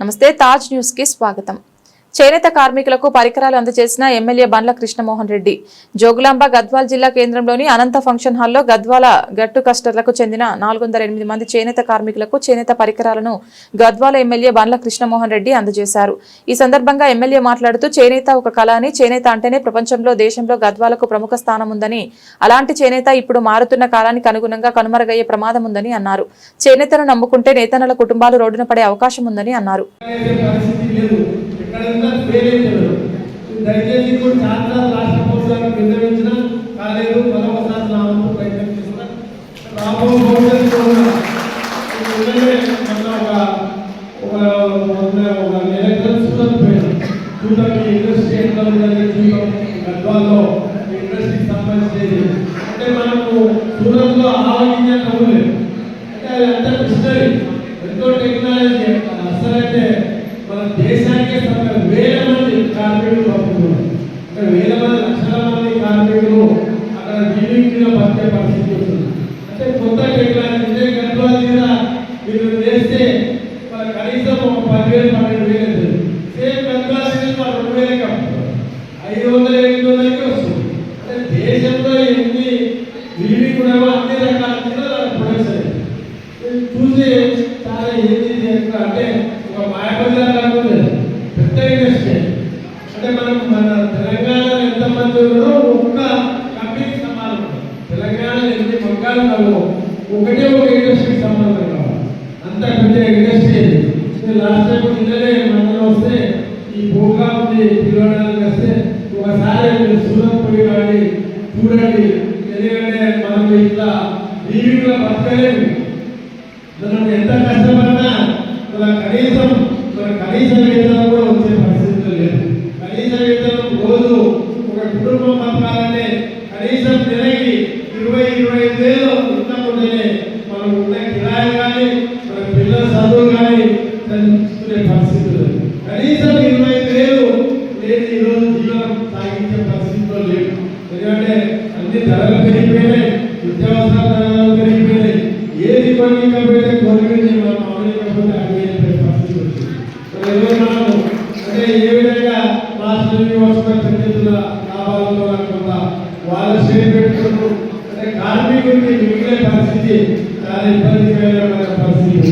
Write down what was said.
నమస్తే తాజ్ న్యూస్కి స్వాగతం. చేనేత కార్మికులకు పరికరాలు అందజేసిన ఎమ్మెల్యే బండ్ల కృష్ణమోహన్ రెడ్డి. జోగులాంబ గద్వాల్ జిల్లా కేంద్రంలోని అనంత ఫంక్షన్ హాల్లో గద్వాల గట్టు కస్టర్లకు చెందిన నాలుగు మంది చేనేత కార్మికులకు చేనేత పరికరాలను గద్వాల ఎమ్మెల్యే బండ్ల కృష్ణమోహన్ రెడ్డి అందజేశారు. ఈ సందర్భంగా ఎమ్మెల్యే మాట్లాడుతూ చేనేత ఒక కళ అని చేనేత అంటేనే ప్రపంచంలో దేశంలో గద్వాలకు ప్రముఖ స్థానం ఉందని అలాంటి చేనేత ఇప్పుడు మారుతున్న కాలానికి అనుగుణంగా కనుమరుగయ్యే ప్రమాదం ఉందని అన్నారు. చేనేతను నమ్ముకుంటే నేతనల కుటుంబాలు రోడ్డున పడే అవకాశం ఉందని అన్నారు ఇక్కడ పరిస్థితి ఫెయిల్ దయచేసి కూడా చాలా రాష్ట్ర ప్రభుత్వాన్ని విన్నవించిన కాలేదు మరొకసారి నా వంతు ప్రయత్నం చేసిన రాబో ఒక గద్వాల్లో ఇండస్ట్రీకి అంటే మనకు సూరత్లో ఆలోచించే కబుర్లేదు అంటే అది అంతా ఎంతో టెక్నాలజీ అసలైతే మన దేశానికే సంబంధించి వేల మంది కార్మికులు పంపుతున్నారు అంటే వేల మంది లక్షల మంది కార్మికులు అక్కడ జీవించిన బతికే పరిస్థితి వస్తుంది. అంటే కొత్త టెక్నాలజీ ఇదే గద్వాల మీరు చేస్తే కనీసం ఒక పదివేలు పన్నెండు వేలు సేమ్ గద్వాల మీద రెండు వేలకే కాదు ఐదు వందల ఎనిమిది వందలకి వస్తుంది. అంటే దేశంలో ఎన్ని విలువి కూడా అన్ని రకాల ప్రొడక్ట్స్ చూసి చాలా ఏంది అంటే ఒక మాయబజార్ లాగా పెద్ద ఇండస్ట్రీ అంటే మనం మన తెలంగాణ ఒకటే ఒక ఇండస్ట్రీకి సంబంధం కావాలి అంత పెద్ద ఇండస్ట్రీ లాస్ట్ టైం నిన్ననే మనలో వస్తే ఈ భూగా ఉంది పిలవడానికి వస్తే ఒకసారి సూరత్ పోయి వాడి చూడండి. ఎందుకంటే మనం ఇట్లా జీవితంలో బతకలేము. మనం ఎంత కష్టపడినా మన కనీసం మన కనీస వేతనం కూడా వచ్చే పరిస్థితులు లేదు. కనీస వేతనం రోజు ఒక కుటుంబం పంపాలంటే కనీసం నెలకి ఇరవై ఇరవై ఐదు వేలు మన పిల్లల చదువు కానీ చదివించుకునే పరిస్థితి లేదు. కనీసం ఇరవై ఐదు వేలు లేదు ఈరోజు జీవనం సాగించే పరిస్థితిలో లేదు. ఎందుకంటే అన్ని ధరలు పెరిగిపోయినాయి నిత్యావసర ధరలు పెరిగిపోయినాయి. ఏది కొనికపోతే కొనిపించి మనం అమలుకపోతే అది పరిస్థితి వచ్చింది ఈరోజు మనము అంటే ఏ విధంగా లాభాలతో వాళ్ళ షేర్ పెట్టుకుంటూ అంటే కార్మికుడికి మిగిలే పరిస్థితి చాలా ఇబ్బందికరమైన పరిస్థితి